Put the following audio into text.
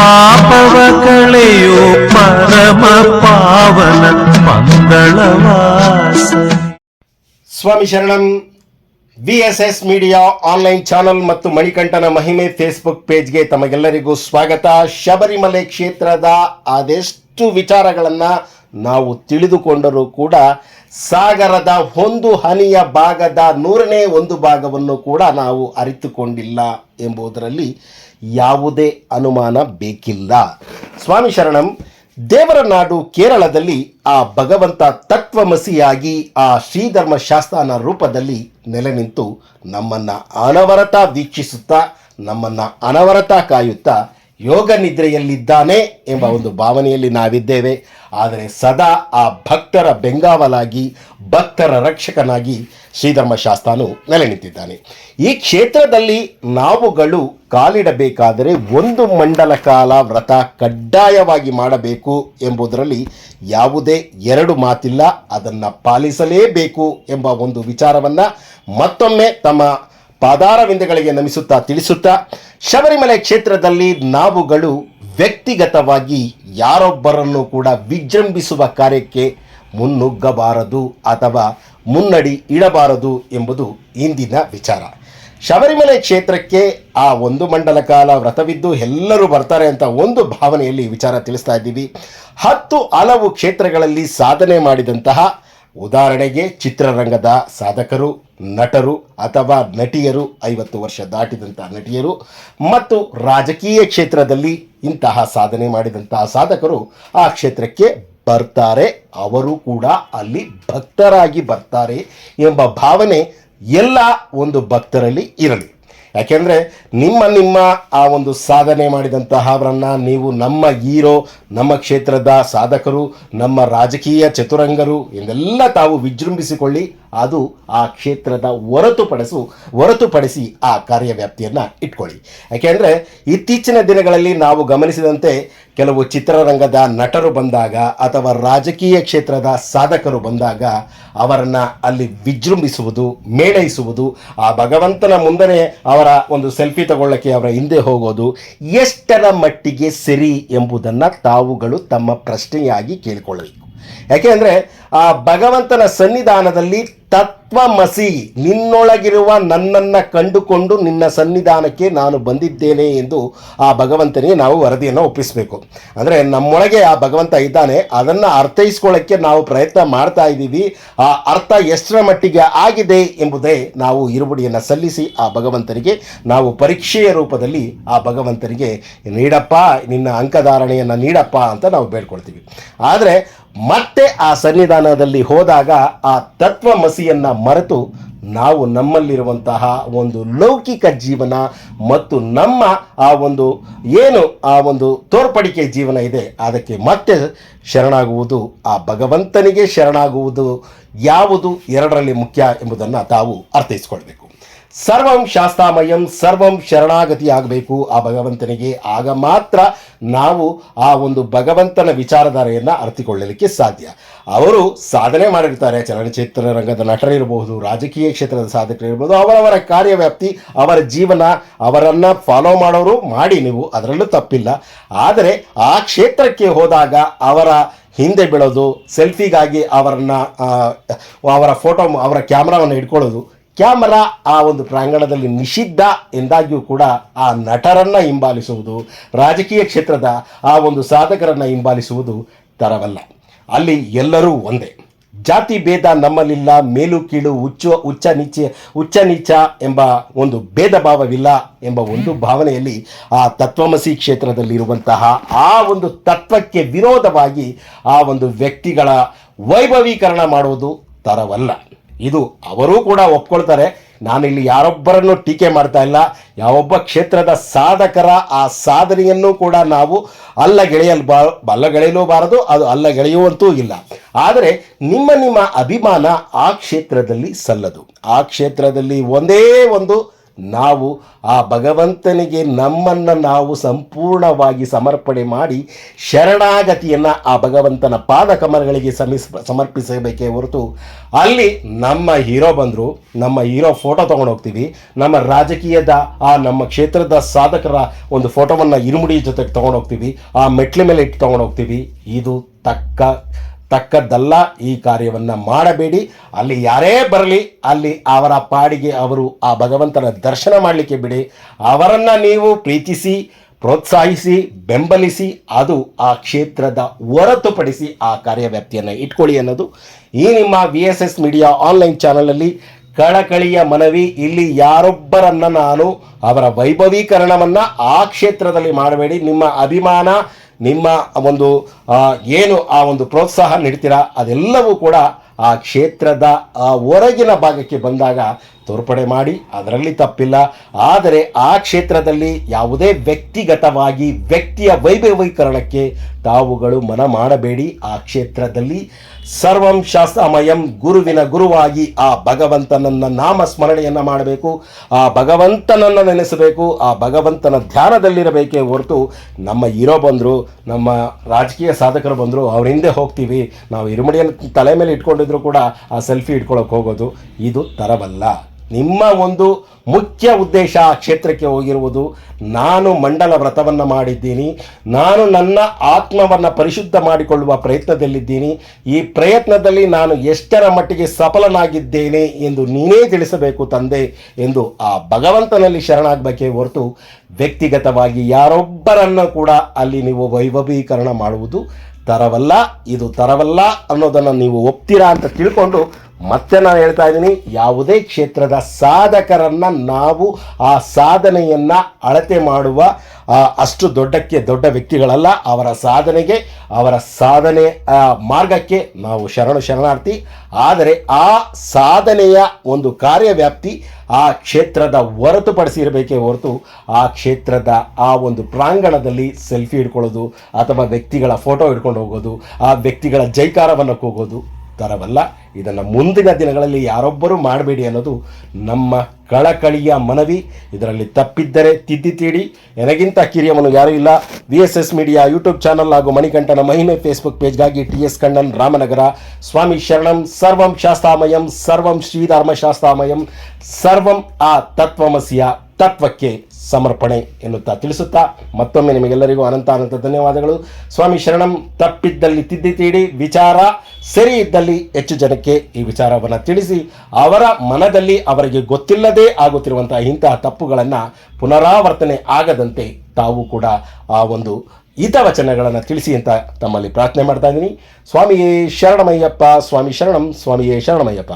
ಪಾಪವ ಕಳೆಯೋ ಪರಮ ಪಾವನ ಮಂಗಳವಾಸ. ಸ್ವಾಮಿ ಶರಣಂ, ವಿ ಮೀಡಿಯಾ ಆನ್ಲೈನ್ ಚಾನಲ್ ಮತ್ತು ಮಣಿಕಂಠನ ಮಹಿಮೆ ಫೇಸ್ಬುಕ್ ಪೇಜ್ಗೆ ತಮಗೆಲ್ಲರಿಗೂ ಸ್ವಾಗತ. ಶಬರಿಮಲೆ ಕ್ಷೇತ್ರದ ಅದೆಷ್ಟು ವಿಚಾರಗಳನ್ನು ನಾವು ತಿಳಿದುಕೊಂಡರೂ ಕೂಡ ಸಾಗರದ ಒಂದು ಹನಿಯ ಭಾಗದ ನೂರನೇ ಒಂದು ಭಾಗವನ್ನು ಕೂಡ ನಾವು ಅರಿತುಕೊಂಡಿಲ್ಲ ಎಂಬುದರಲ್ಲಿ ಯಾವುದೇ ಅನುಮಾನ ಬೇಕಿಲ್ಲ. ಸ್ವಾಮಿ ಶರಣಂ, ದೇವರ ನಾಡು ಕೇರಳದಲ್ಲಿ ಆ ಭಗವಂತ ತತ್ವಮಸಿಯಾಗಿ ಆ ಶ್ರೀಧರ್ಮ ಶಾಸ್ತ್ರನ ರೂಪದಲ್ಲಿ ನೆಲೆ ನಿಂತು ನಮ್ಮನ್ನು ಅನವರತ ವೀಕ್ಷಿಸುತ್ತಾ, ನಮ್ಮನ್ನು ಅನವರತ ಕಾಯುತ್ತಾ ಯೋಗ ನಿದ್ರೆಯಲ್ಲಿದ್ದಾನೆ ಎಂಬ ಒಂದು ಭಾವನೆಯಲ್ಲಿ ನಾವಿದ್ದೇವೆ. ಆದರೆ ಸದಾ ಆ ಭಕ್ತರ ಬೆಂಗಾವಲಾಗಿ, ಭಕ್ತರ ರಕ್ಷಕನಾಗಿ ಶ್ರೀಧರ್ಮ ಶಾಸ್ತಾನು ನೆಲೆ ನಿಂತಿದ್ದಾನೆ ಈ ಕ್ಷೇತ್ರದಲ್ಲಿ ನಾವುಗಳು ಕಾಲಿಡಬೇಕಾದರೆ ಒಂದು ಮಂಡಲ ಕಾಲ ವ್ರತ ಕಡ್ಡಾಯವಾಗಿ ಮಾಡಬೇಕು ಎಂಬುದರಲ್ಲಿ ಯಾವುದೇ ಎರಡು ಮಾತಿಲ್ಲ. ಅದನ್ನು ಪಾಲಿಸಲೇಬೇಕು ಎಂಬ ಒಂದು ವಿಚಾರವನ್ನು ಮತ್ತೊಮ್ಮೆ ತಮ್ಮ ಪಾದಾರವಿಂದಗಳಿಗೆ ನಮಿಸುತ್ತಾ ತಿಳಿಸುತ್ತಾ ಶಬರಿಮಲೆ ಕ್ಷೇತ್ರದಲ್ಲಿ ನಾವುಗಳು ವ್ಯಕ್ತಿಗತವಾಗಿ ಯಾರೊಬ್ಬರನ್ನು ಕೂಡ ವಿಜೃಂಭಿಸುವ ಕಾರ್ಯಕ್ಕೆ ಮುನ್ನುಗ್ಗಬಾರದು ಅಥವಾ ಮುನ್ನಡಿ ಇಡಬಾರದು ಎಂಬುದು ಇಂದಿನ ವಿಚಾರ. ಶಬರಿಮಲೆ ಕ್ಷೇತ್ರಕ್ಕೆ ಆ ಒಂದು ಮಂಡಲ ಕಾಲ ವ್ರತವಿದ್ದು ಎಲ್ಲರೂ ಬರ್ತಾರೆ ಅಂತ ಒಂದು ಭಾವನೆಯಲ್ಲಿ ವಿಚಾರ ತಿಳಿಸ್ತಾ ಇದ್ದೀವಿ. ಹತ್ತು ಹಲವು ಕ್ಷೇತ್ರಗಳಲ್ಲಿ ಸಾಧನೆ ಮಾಡಿದಂತಹ ಉದಾಹರಣೆಗೆ ಚಿತ್ರರಂಗದ ಸಾಧಕರು, ನಟರು ಅಥವಾ ನಟಿಯರು ಐವತ್ತು ವರ್ಷ ದಾಟಿದಂತಹ ನಟಿಯರು ಮತ್ತು ರಾಜಕೀಯ ಕ್ಷೇತ್ರದಲ್ಲಿ ಇಂತಹ ಸಾಧನೆ ಮಾಡಿದಂತಹ ಸಾಧಕರು ಆ ಕ್ಷೇತ್ರಕ್ಕೆ ಬರ್ತಾರೆ. ಅವರು ಕೂಡ ಅಲ್ಲಿ ಭಕ್ತರಾಗಿ ಬರ್ತಾರೆ ಎಂಬ ಭಾವನೆ ಎಲ್ಲ ಒಂದು ಭಕ್ತರಲ್ಲಿ ಇರಲಿ. ಯಾಕೆಂದರೆ ನಿಮ್ಮ ನಿಮ್ಮ ಆ ಒಂದು ಸಾಧನೆ ಮಾಡಿದಂತಹವರನ್ನು ನೀವು ನಮ್ಮ ಹೀರೋ, ನಮ್ಮ ಕ್ಷೇತ್ರದ ಸಾಧಕರು, ನಮ್ಮ ರಾಜಕೀಯ ಚತುರಂಗರು ಎಂದೆಲ್ಲ ತಾವು ವಿಜೃಂಭಿಸಿಕೊಳ್ಳಿ, ಅದು ಆ ಕ್ಷೇತ್ರದ ಹೊರತುಪಡಿಸು ಹೊರತುಪಡಿಸಿ ಆ ಕಾರ್ಯವ್ಯಾಪ್ತಿಯನ್ನು ಇಟ್ಕೊಳ್ಳಿ. ಯಾಕೆಂದರೆ ಇತ್ತೀಚಿನ ದಿನಗಳಲ್ಲಿ ನಾವು ಗಮನಿಸಿದಂತೆ ಕೆಲವು ಚಿತ್ರರಂಗದ ನಟರು ಬಂದಾಗ ಅಥವಾ ರಾಜಕೀಯ ಕ್ಷೇತ್ರದ ಸಾಧಕರು ಬಂದಾಗ ಅವರನ್ನು ಅಲ್ಲಿ ವಿಜೃಂಭಿಸುವುದು, ಮೇಳೈಸುವುದು, ಆ ಭಗವಂತನ ಮುಂದನೆ ಅವರ ಒಂದು ಸೆಲ್ಫಿ ತಗೊಳ್ಳೋಕ್ಕೆ ಅವರ ಹಿಂದೆ ಹೋಗೋದು ಎಷ್ಟರ ಮಟ್ಟಿಗೆ ಸರಿ ಎಂಬುದನ್ನು ತಾವುಗಳು ತಮ್ಮ ಪ್ರಶ್ನೆಯಾಗಿ ಕೇಳಿಕೊಳ್ಳಬೇಕು. ಯಾಕೆಂದರೆ ಆ ಭಗವಂತನ ಸನ್ನಿಧಾನದಲ್ಲಿ ತತ್ವಮಸಿ, ನಿನ್ನೊಳಗಿರುವ ನನ್ನನ್ನು ಕಂಡುಕೊಂಡು ನಿನ್ನ ಸನ್ನಿಧಾನಕ್ಕೆ ನಾನು ಬಂದಿದ್ದೇನೆ ಎಂದು ಆ ಭಗವಂತನಿಗೆ ನಾವು ವರದಿಯನ್ನು ಒಪ್ಪಿಸಬೇಕು. ಅಂದರೆ ನಮ್ಮೊಳಗೆ ಆ ಭಗವಂತ ಇದ್ದಾನೆ, ಅದನ್ನು ಅರ್ಥೈಸ್ಕೊಳ್ಳೋಕ್ಕೆ ನಾವು ಪ್ರಯತ್ನ ಮಾಡ್ತಾ ಇದ್ದೀವಿ, ಆ ಅರ್ಥ ಎಷ್ಟರ ಮಟ್ಟಿಗೆ ಆಗಿದೆ ಎಂಬುದೇ ನಾವು ಇರುಬಡಿಯನ್ನು ಸಲ್ಲಿಸಿ ಆ ಭಗವಂತನಿಗೆ ನಾವು ಪರೀಕ್ಷೆಯ ರೂಪದಲ್ಲಿ ಆ ಭಗವಂತನಿಗೆ ನೀಡಪ್ಪ, ನಿನ್ನ ಅಂಕಧಾರಣೆಯನ್ನು ನೀಡಪ್ಪ ಅಂತ ನಾವು ಬೇಡ್ಕೊಳ್ತೀವಿ. ಆದರೆ ಮತ್ತೆ ಆ ಸನ್ನಿಧಾನದಲ್ಲಿ ಹೋದಾಗ ಆ ತತ್ವಮಸಿಯನ್ನು ಮರೆತು ನಾವು ನಮ್ಮಲ್ಲಿರುವಂತಹ ಒಂದು ಲೌಕಿಕ ಜೀವನ ಮತ್ತು ನಮ್ಮ ಆ ಒಂದು ಏನು ಆ ಒಂದು ತೋರ್ಪಡಿಕೆ ಜೀವನ ಇದೆ, ಅದಕ್ಕೆ ಮತ್ತೆ ಶರಣಾಗುವುದು, ಆ ಭಗವಂತನಿಗೆ ಶರಣಾಗುವುದು ಯಾವುದು ಎರಡರಲ್ಲಿ ಮುಖ್ಯ ಎಂಬುದನ್ನು ತಾವು ಅರ್ಥೈಸ್ಕೊಳ್ಬೇಕು ಸರ್ವಂ ಶಾಸ್ತಾಮಯಂ, ಸರ್ವಂ ಶರಣಾಗತಿ ಆಗಬೇಕು ಆ ಭಗವಂತನಿಗೆ ಆಗ ಮಾತ್ರ ನಾವು ಆ ಒಂದು ಭಗವಂತನ ವಿಚಾರಧಾರೆಯನ್ನು ಅರ್ಥಿಕೊಳ್ಳಲಿಕ್ಕೆ ಸಾಧ್ಯ. ಅವರು ಸಾಧನೆ ಮಾಡಿರ್ತಾರೆ, ಚಲನಚಿತ್ರ ರಂಗದ ನಟರಿರಬಹುದು ರಾಜಕೀಯ ಕ್ಷೇತ್ರದ ಸಾಧಕರಿರ್ಬೋದು ಅವರವರ ಕಾರ್ಯವ್ಯಾಪ್ತಿ, ಅವರ ಜೀವನ, ಅವರನ್ನು ಫಾಲೋ ಮಾಡೋರು ಮಾಡಿ, ನೀವು ಅದರಲ್ಲೂ ತಪ್ಪಿಲ್ಲ. ಆದರೆ ಆ ಕ್ಷೇತ್ರಕ್ಕೆ ಹೋದಾಗ ಅವರ ಹಿಂದೆ ಬೀಳೋದು ಸೆಲ್ಫಿಗಾಗಿ ಅವರನ್ನು ಅವರ ಫೋಟೋ ಅವರ ಕ್ಯಾಮ್ರಾವನ್ನು ಇಟ್ಕೊಳ್ಳೋದು ಕ್ಯಾಮರಾ ಆ ಒಂದು ಪ್ರಾಂಗಣದಲ್ಲಿ ನಿಷಿದ್ಧ ಎಂದಾಗಿಯೂ ಕೂಡ ಆ ನಟರನ್ನ ಹಿಂಬಾಲಿಸುವುದು, ರಾಜಕೀಯ ಕ್ಷೇತ್ರದ ಆ ಒಂದು ಸಾಧಕರನ್ನು ಹಿಂಬಾಲಿಸುವುದು ತರವಲ್ಲ. ಅಲ್ಲಿ ಎಲ್ಲರೂ ಒಂದೇ. ಜಾತಿ ಭೇದ ನಮ್ಮಲ್ಲಿಲ್ಲ, ಮೇಲು ಕೀಳು ಉಚ್ಚ ಉಚ್ಚ ನೀಚ ಉಚ್ಚ ನೀಚ ಎಂಬ ಒಂದು ಭೇದ ಭಾವವಿಲ್ಲ ಎಂಬ ಒಂದು ಭಾವನೆಯಲ್ಲಿ ಆ ತತ್ವಮಸಿ ಕ್ಷೇತ್ರದಲ್ಲಿರುವಂತಹ ಆ ಒಂದು ತತ್ವಕ್ಕೆ ವಿರೋಧವಾಗಿ ಆ ಒಂದು ವ್ಯಕ್ತಿಗಳ ವೈಭವೀಕರಣ ಮಾಡುವುದು ತರವಲ್ಲ. ಇದು ಅವರೂ ಕೂಡ ಒಪ್ಕೊಳ್ತಾರೆ. ಇಲ್ಲಿ ಯಾರೊಬ್ಬರನ್ನು ಟೀಕೆ ಮಾಡ್ತಾ ಇಲ್ಲ. ಯಾವೊಬ್ಬ ಕ್ಷೇತ್ರದ ಸಾಧಕರ ಆ ಸಾಧನೆಯನ್ನು ಕೂಡ ನಾವು ಅಲ್ಲಗೆಳೆಯಲ್ ಬಾ ಬಾರದು ಅದು ಅಲ್ಲಗೆಳೆಯುವಂತೂ ಇಲ್ಲ. ಆದರೆ ನಿಮ್ಮ ನಿಮ್ಮ ಅಭಿಮಾನ ಆ ಕ್ಷೇತ್ರದಲ್ಲಿ ಸಲ್ಲದು. ಆ ಕ್ಷೇತ್ರದಲ್ಲಿ ಒಂದೇ ಒಂದು ನಾವು ಆ ಭಗವಂತನಿಗೆ ನಮ್ಮನ್ನು ನಾವು ಸಂಪೂರ್ಣವಾಗಿ ಸಮರ್ಪಣೆ ಮಾಡಿ ಶರಣಾಗತಿಯನ್ನು ಆ ಭಗವಂತನ ಪಾದ ಕಮಲಗಳಿಗೆ ಸಮಿಸ್, ಸಮರ್ಪಿಸಬೇಕೇ ಹೊರತು ಅಲ್ಲಿ ನಮ್ಮ ಹೀರೋ ಬಂದರು, ನಮ್ಮ ಹೀರೋ ಫೋಟೋ ತೊಗೊಂಡು ಹೋಗ್ತೀವಿ, ನಮ್ಮ ರಾಜಕೀಯದ ಆ ನಮ್ಮ ಕ್ಷೇತ್ರದ ಸಾಧಕರ ಒಂದು ಫೋಟೋವನ್ನು ಇರುಮುಡಿ ಜೊತೆಗೆ ತೊಗೊಂಡು ಹೋಗ್ತೀವಿ, ಆ ಮೆಟ್ಲ ಮೇಲೆ ಇಟ್ಟು ತೊಗೊಂಡು ಹೋಗ್ತೀವಿ. ಇದು ತಕ್ಕ ತಕ್ಕದ್ದಲ್ಲ ಈ ಕಾರ್ಯವನ್ನು ಮಾಡಬೇಡಿ. ಅಲ್ಲಿ ಯಾರೇ ಬರಲಿ, ಅಲ್ಲಿ ಅವರ ಪಾಡಿಗೆ ಅವರು ಆ ಭಗವಂತನ ದರ್ಶನ ಮಾಡಲಿಕ್ಕೆ ಬಿಡಿ. ಅವರನ್ನು ನೀವು ಪ್ರೀತಿಸಿ, ಪ್ರೋತ್ಸಾಹಿಸಿ, ಬೆಂಬಲಿಸಿ, ಅದು ಆ ಕ್ಷೇತ್ರದ ಹೊರತುಪಡಿಸಿ ಆ ಕಾರ್ಯವ್ಯಾಪ್ತಿಯನ್ನು ಇಟ್ಕೊಳ್ಳಿ ಅನ್ನೋದು ಈ ನಿಮ್ಮ V S S media online ಚಾನಲಲ್ಲಿ ಕಳಕಳಿಯ ಮನವಿ. ಇಲ್ಲಿ ಯಾರೊಬ್ಬರನ್ನ ನಾನು ಅವರ ವೈಭವೀಕರಣವನ್ನು ಆ ಕ್ಷೇತ್ರದಲ್ಲಿ ಮಾಡಬೇಡಿ. ನಿಮ್ಮ ಅಭಿಮಾನ ನಿಮ್ಮ ಒಂದು ಏನು ಆ ಒಂದು ಪ್ರೋತ್ಸಾಹ ನೀಡ್ತೀರಾ, ಅದೆಲ್ಲವೂ ಕೂಡ ಆ ಕ್ಷೇತ್ರದ, ಆ ಹೊರಗಿನ ಭಾಗಕ್ಕೆ ಬಂದಾಗ ತೋರ್ಪಡೆ ಮಾಡಿ, ಅದರಲ್ಲಿ ತಪ್ಪಿಲ್ಲ. ಆದರೆ ಆ ಕ್ಷೇತ್ರದಲ್ಲಿ ಯಾವುದೇ ವ್ಯಕ್ತಿಗತವಾಗಿ, ವ್ಯಕ್ತಿಯ ವೈಭವೀಕರಣಕ್ಕೆ ತಾವುಗಳು ಮನ ಮಾಡಬೇಡಿ. ಆ ಕ್ಷೇತ್ರದಲ್ಲಿ ಸರ್ವಂ ಶಾಸ್ತ್ರಮಯಂ ಗುರುವಿನ ಗುರುವಾಗಿ ಆ ಭಗವಂತನನ್ನ ನಾಮ ಸ್ಮರಣೆಯನ್ನು ಮಾಡಬೇಕು, ಆ ಭಗವಂತನನ್ನು ನೆನೆಸಬೇಕು, ಆ ಭಗವಂತನ ಧ್ಯಾನದಲ್ಲಿರಬೇಕೇ ಹೊರತು ನಮ್ಮ ಇರೋ ಬಂದರು, ನಮ್ಮ ರಾಜಕೀಯ ಸಾಧಕರು ಬಂದರು, ಅವ್ರ ಹಿಂದೆ ಹೋಗ್ತೀವಿ. ನಾವು ಇರುಮಡಿಯನ್ನು ತಲೆ ಮೇಲೆ ಇಟ್ಕೊಂಡಿದ್ರು ಕೂಡ ಆ ಸೆಲ್ಫಿ ಇಟ್ಕೊಳ್ಳೋಕೆ ಹೋಗೋದು. ಇದು ತರವಲ್ಲ. ನಿಮ್ಮ ಒಂದು ಮುಖ್ಯ ಉದ್ದೇಶ ಆ ಕ್ಷೇತ್ರಕ್ಕೆ ಹೋಗಿರುವುದು. ನಾನು ಮಂಡಲ ವ್ರತವನ್ನು ಮಾಡಿದ್ದೀನಿ. ನಾನು ನನ್ನ ಆತ್ಮವನ್ನು ಪರಿಶುದ್ಧ ಮಾಡಿಕೊಳ್ಳುವ ಪ್ರಯತ್ನದಲ್ಲಿದ್ದೀನಿ. ಈ ಪ್ರಯತ್ನದಲ್ಲಿ ನಾನು ಎಷ್ಟರ ಮಟ್ಟಿಗೆ ಸಫಲನಾಗಿದ್ದೇನೆ ಎಂದು ನೀನೇ ತಿಳಿಸಬೇಕು ತಂದೆ ಎಂದು ಆ ಭಗವಂತನಲ್ಲಿ ಶರಣಾಗಬೇಕೆ ಹೊರತು ವ್ಯಕ್ತಿಗತವಾಗಿ ಯಾರೊಬ್ಬರನ್ನು ಕೂಡ ಅಲ್ಲಿ ನೀವು ವೈಭವೀಕರಣ ಮಾಡುವುದು ತರವಲ್ಲ, ಇದು ತರವಲ್ಲ ಅನ್ನೋದನ್ನು ನೀವು ಒಪ್ತೀರಾ ಅಂತ ತಿಳ್ಕೊಂಡು ಮತ್ತೆ ನಾನು ಹೇಳ್ತಾ ಇದ್ದೀನಿ, ಯಾವುದೇ ಕ್ಷೇತ್ರದ ಸಾಧಕರನ್ನು ನಾವು ಆ ಸಾಧನೆಯನ್ನು ಅಳತೆ ಮಾಡುವ ಅಷ್ಟು ದೊಡ್ಡಕ್ಕೆ ದೊಡ್ಡ ವ್ಯಕ್ತಿಗಳಲ್ಲ. ಅವರ ಸಾಧನೆಗೆ, ಅವರ ಸಾಧನೆ ಮಾರ್ಗಕ್ಕೆ ನಾವು ಶರಣು ಶರಣಾರ್ಥಿ. ಆದರೆ ಆ ಸಾಧನೆಯ ಒಂದು ಕಾರ್ಯವ್ಯಾಪ್ತಿ ಆ ಕ್ಷೇತ್ರದ ಹೊರತುಪಡಿಸಿರಬೇಕೇ ಹೊರತು ಆ ಕ್ಷೇತ್ರದ ಆ ಒಂದು ಪ್ರಾಂಗಣದಲ್ಲಿ ಸೆಲ್ಫಿ ಹಿಡ್ಕೊಳ್ಳೋದು ಅಥವಾ ವ್ಯಕ್ತಿಗಳ ಫೋಟೋ ಹಿಡ್ಕೊಂಡು ಹೋಗೋದು, ಆ ವ್ಯಕ್ತಿಗಳ ಜೈಕಾರವನ್ನು ಕೂಗೋದು ತರವಲ್ಲ ಇದನ್ನು ಮುಂದಿನ ದಿನಗಳಲ್ಲಿ ಯಾರೊಬ್ಬರೂ ಮಾಡಬೇಡಿ ಅನ್ನೋದು ನಮ್ಮ ಕಳಕಳಿಯ ಮನವಿ. ಇದರಲ್ಲಿ ತಪ್ಪಿದ್ದರೆ ತಿದ್ದಿ ತೀಡಿ. ನನಗಿಂತ ಕಿರಿಯಮನು ಯಾರೂ ಇಲ್ಲ. V S S media YouTube channel ಹಾಗೂ ಮಣಿಕಂಠನ ಮಹಿಮೆ ಫೇಸ್ಬುಕ್ ಪೇಜ್ಗಾಗಿ ಟಿ ಎಸ್ ಕಣ್ಣನ್ ರಾಮನಗರ. ಸ್ವಾಮಿ ಶರಣಂ, ಸರ್ವಂ ಶಾಸ್ತಾಮಯಂ, ಸರ್ವಂ ಶ್ರೀಧರ್ಮಶಾಸ್ತಾಮಯಂ ಸರ್ವಂ ಆ ತತ್ವಮಸಿಯ. ತತ್ವಕ್ಕೆ ಸಮರ್ಪಣೆ ಎನ್ನುತ್ತಾ ತಿಳಿಸುತ್ತಾ ಮತ್ತೊಮ್ಮೆ ನಿಮಗೆಲ್ಲರಿಗೂ ಅನಂತ ಅನಂತ ಧನ್ಯವಾದಗಳು. ಸ್ವಾಮಿ ಶರಣಂ, ತಪ್ಪಿದ್ದಲ್ಲಿ ತಿದ್ದಿ ತೀಡಿ, ವಿಚಾರ ಸರಿ ಇದ್ದಲ್ಲಿ ಹೆಚ್ಚು ಜನಕ್ಕೆ ಈ ವಿಚಾರವನ್ನು ತಿಳಿಸಿ, ಅವರ ಮನದಲ್ಲಿ ಅವರಿಗೆ ಗೊತ್ತಿಲ್ಲದೆ ಆಗುತ್ತಿರುವಂತಹ ಇಂತಹ ತಪ್ಪುಗಳನ್ನು ಪುನರಾವರ್ತನೆ ಆಗದಂತೆ ತಾವು ಕೂಡ ಆ ಒಂದು ಹಿತವಚನಗಳನ್ನು ತಿಳಿಸಿ ಅಂತ ತಮ್ಮಲ್ಲಿ ಪ್ರಾರ್ಥನೆ ಮಾಡ್ತಾ ಇದ್ದೀನಿ. ಸ್ವಾಮಿಯೇ ಶರಣಮಯ್ಯಪ್ಪ, ಸ್ವಾಮಿ ಶರಣಂ, ಸ್ವಾಮಿಯೇ ಶರಣಮಯ್ಯಪ್ಪ.